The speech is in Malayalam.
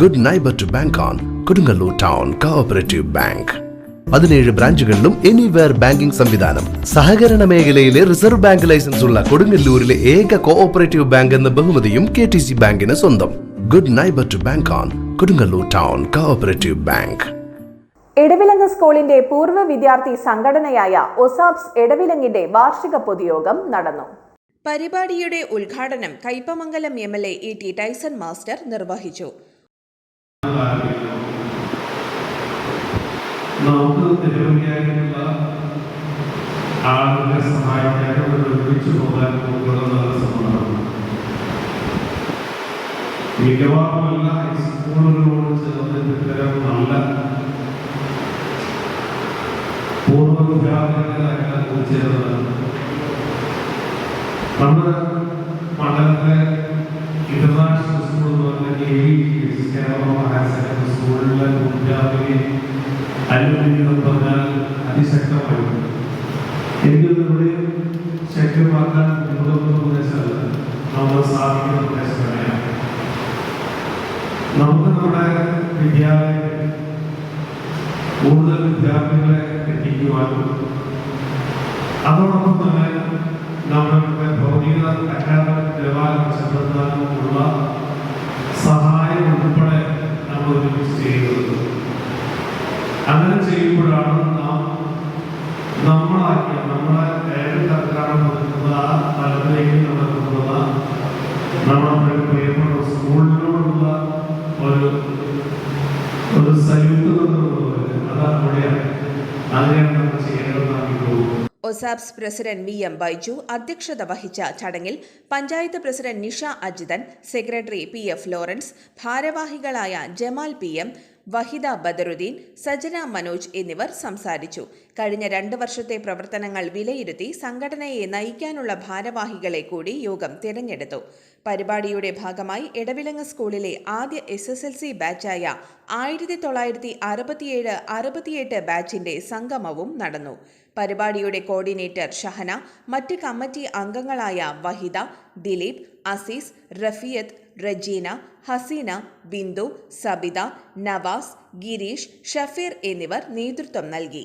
Good neighbour to bank on Kodungallur town cooperative bank പതിനേഴ് ബ്രാഞ്ചുകളിലും എനിവെയർ ബാങ്കിംഗ് സംവിധാനം. സഹകരണ മേഖലയിലെ റിസർവ് ബാങ്ക് ലൈസൻസ് ഉള്ള കൊടുങ്ങല്ലൂരിലെ ഏക കോഓപ്പറേറ്റീവ് ബാങ്ക് എന്ന ബഹുമതിയും കെ ടി സി ബാങ്കിന് സ്വന്തം. Good neighbour to bank on Kodungallur town cooperative bank Edavilangu സ്കൂളിന്റെ പൂർവ വിദ്യാർത്ഥി സംഘടനയായ ഒസാബ്സ് എടവിലങ്ങിന്റെ വാർഷിക പൊതുയോഗം നടന്നു. പരിപാടിയുടെ ഉദ്ഘാടനം Kaipamangalam M L A E T Tyson master നിർവഹിച്ചു. നമുക്ക് നിരവധിയായിട്ടുള്ള ആളുകളെ സഹായിക്കാനും ഒരുമിച്ച് പോകാൻ പോകുന്ന നല്ല സമ്മതമാണ് മിക്കവാറും എല്ലാ സ്കൂളുകളോട് ചേർന്ന് ഇത്തരം നല്ല പൂർവ വിദ്യാർത്ഥികളായിട്ട് ചേർന്നതാണ് നമ്മുടെ അതിശക്തമായിരുന്നു എനിക്ക് ഇവിടെ ശക്തമാക്കാൻ മുൻപോട്ട് പ്രദേശമല്ല നമ്മൾ സ്ഥാപിക്കുന്ന തന്നെയാണ് നമുക്ക് നമ്മുടെ കൂടുതൽ വിദ്യാർത്ഥികളെ എത്തിക്കുവാനും അതോടൊപ്പം തന്നെ നമ്മുടെ ഭൗതിക അക്കാദമിക് നിലവാരം സഹായം ഉൾപ്പെടെ നമ്മൾ ഒരുമിച്ച് ചെയ്യുന്നത് അങ്ങനെ ചെയ്യുമ്പോഴാണ് നാം നമ്മളാക്കിയ നമ്മളെ ഏത് തരത്തിലാണ് കൊടുക്കുന്നത് ആ തലത്തിലേക്ക് നടക്കുന്നത് നമ്മുടെ പ്രിയപ്പെട്ട സ്കൂളിനോടുള്ള OSABS president V M Baiju അധ്യക്ഷത വഹിച്ച ചടങ്ങിൽ panchayat president Nisha Ajithan secretary P F Lawrence ഭാരവാഹികളായ ജമാൽ പി എം വഹിദ ബദറുദ്ദീൻ സജന മനോജ് എന്നിവർ സംസാരിച്ചു. കഴിഞ്ഞ രണ്ട് വർഷത്തെ പ്രവർത്തനങ്ങൾ വിലയിരുത്തി സംഘടനയെ നയിക്കാനുള്ള ഭാരവാഹികളെ കൂടി യോഗം തിരഞ്ഞെടുത്തു. പരിപാടിയുടെ ഭാഗമായി എടവിലങ്ങ് സ്കൂളിലെ ആദ്യ എസ് എസ് എൽ സി ബാച്ചായ ആയിരത്തി തൊള്ളായിരത്തി അറുപത്തിയേഴ് അറുപത്തിയെട്ട് ബാച്ചിന്റെ സംഗമവും നടന്നു. പരിപാടിയുടെ കോർഡിനേറ്റർ ഷഹന മറ്റ് കമ്മിറ്റി അംഗങ്ങളായ വഹിദ ദിലീപ് അസീസ് റഫിയത്ത് റജീന ഹസീന ബിന്ദു സബിത നവാസ് ഗിരീഷ് ഷഫീർ എന്നിവർ നേതൃത്വം നൽകി.